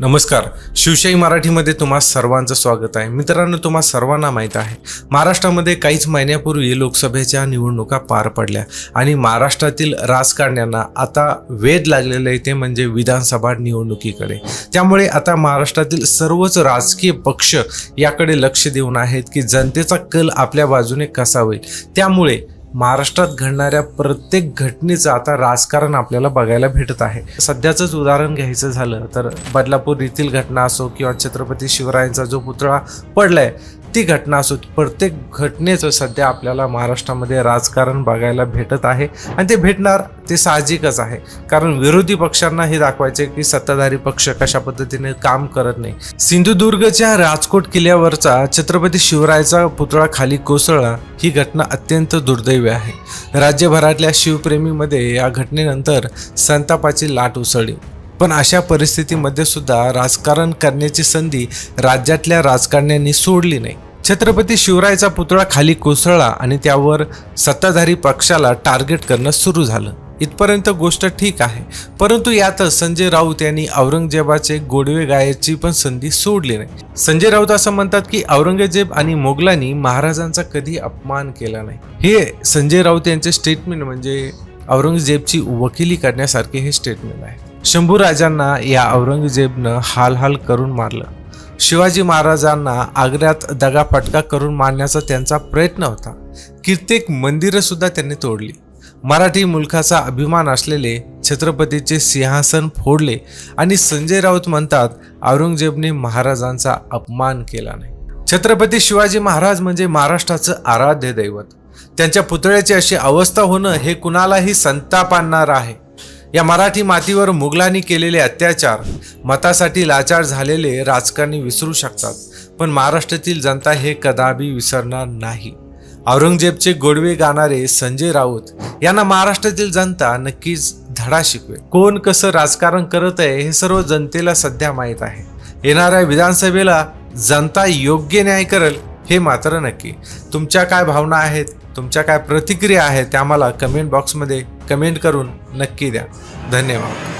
नमस्कार. शिवशाही मराठीमध्ये तुम्हा सर्वांचं स्वागत आहे. मित्रांनो तुम्हा सर्वांना माहीत आहे. महाराष्ट्रामध्ये काहीच महिन्यापूर्वी लोकसभेच्या निवडणुका पार पडल्या आणि महाराष्ट्रातील राजकारण्यांना आता वेध लागलेलं आहे ते म्हणजे विधानसभा निवडणुकीकडे. त्यामुळे आता महाराष्ट्रातील सर्वच राजकीय पक्ष याकडे लक्ष देऊन आहेत की जनतेचा कल आपल्या बाजूने कसा होईल. त्यामुळे महाराष्ट्रात घडणाऱ्या प्रत्येक घटनेचं आता राजकारण आपल्याला बघायला भेटत आहे. सध्याचंच उदाहरण घ्यायचं झालं तर बदलापूर येथील घटना असो किंवा छत्रपती शिवरायांचा जो पुतळा पडलाय ती घटना असो प्रत्येक घटनेचं सध्या आपल्याला महाराष्ट्रामध्ये राजकारण बघायला भेटत आहे. आणि ते भेटणार ते साहजिकच आहे. कारण विरोधी पक्षांना हे दाखवायचे की सत्ताधारी पक्ष कशा पद्धतीने काम करत नाही. सिंधुदुर्गच्या राजकोट किल्ल्यावरचा छत्रपती शिवरायाचा पुतळा खाली कोसळला ही घटना अत्यंत दुर्दैवी आहे. राज्यभरातल्या शिवप्रेमीमध्ये या घटनेनंतर संतापाची लाट उसळली. पण अशा परिस्थितीमध्ये सुद्धा राजकारण करण्याची संधी राज्यातल्या राजकारण्यांनी सोडली नाही. छत्रपती शिवरायाचा पुतळा खाली कोसळला आणि त्यावर सत्ताधारी पक्षाला टार्गेट करणं सुरू झालं. इथपर्यंत गोष्ट ठीक आहे परंतु यातच संजय राऊत यांनी औरंगजेबाचे गोडवे गायची पण संधी सोडली नाही. संजय राऊत असं म्हणतात की औरंगजेब आणि मोगलांनी महाराजांचा कधी अपमान केला नाही. हे संजय राऊत यांचे स्टेटमेंट म्हणजे औरंगजेबची वकिली करण्यासारखे हे स्टेटमेंट आहे. शंभू राजांना या औरंगजेबनं हाल हाल करून मारलं. शिवाजी महाराजांना आग्र्यात दगाफटका करून मारण्याचा त्यांचा प्रयत्न होता. कित्येक मंदिरं सुद्धा त्यांनी तोडली. मराठी मुलखाचा अभिमान असलेले छत्रपतीचे सिंहासन फोडले आणि संजय राऊत म्हणतात औरंगजेबने महाराजांचा अपमान केला नाही. छत्रपती शिवाजी महाराज म्हणजे महाराष्ट्राचं आराध्य दैवत. त्यांच्या पुतळ्याची अशी अवस्था होणं हे कुणालाही संताप आणणार आहे. या मराठी मातीवर मुघलांनी केलेले अत्याचार मतासाठी लाचार झालेले राजकारणी विसरू शकतात पण महाराष्ट्रातील जनता हे कदापि विसरणार नाही. औरंगजेबचे गोडवे गाणारे संजय राऊत यांना महाराष्ट्रातील जनता नक्कीच धडा शिकवेल. कोण कसं राजकारण करत आहे हे सर्व जनतेला सध्या माहीत आहे. येणाऱ्या विधानसभेला जनता योग्य न्याय करेल हे मात्र नक्की. तुमच्या काय भावना आहेत? तुमच्या काय प्रतिक्रिया आहेत? त्या आम्हाला कमेंट बॉक्समध्ये कमेंट करून नक्की द्या. धन्यवाद.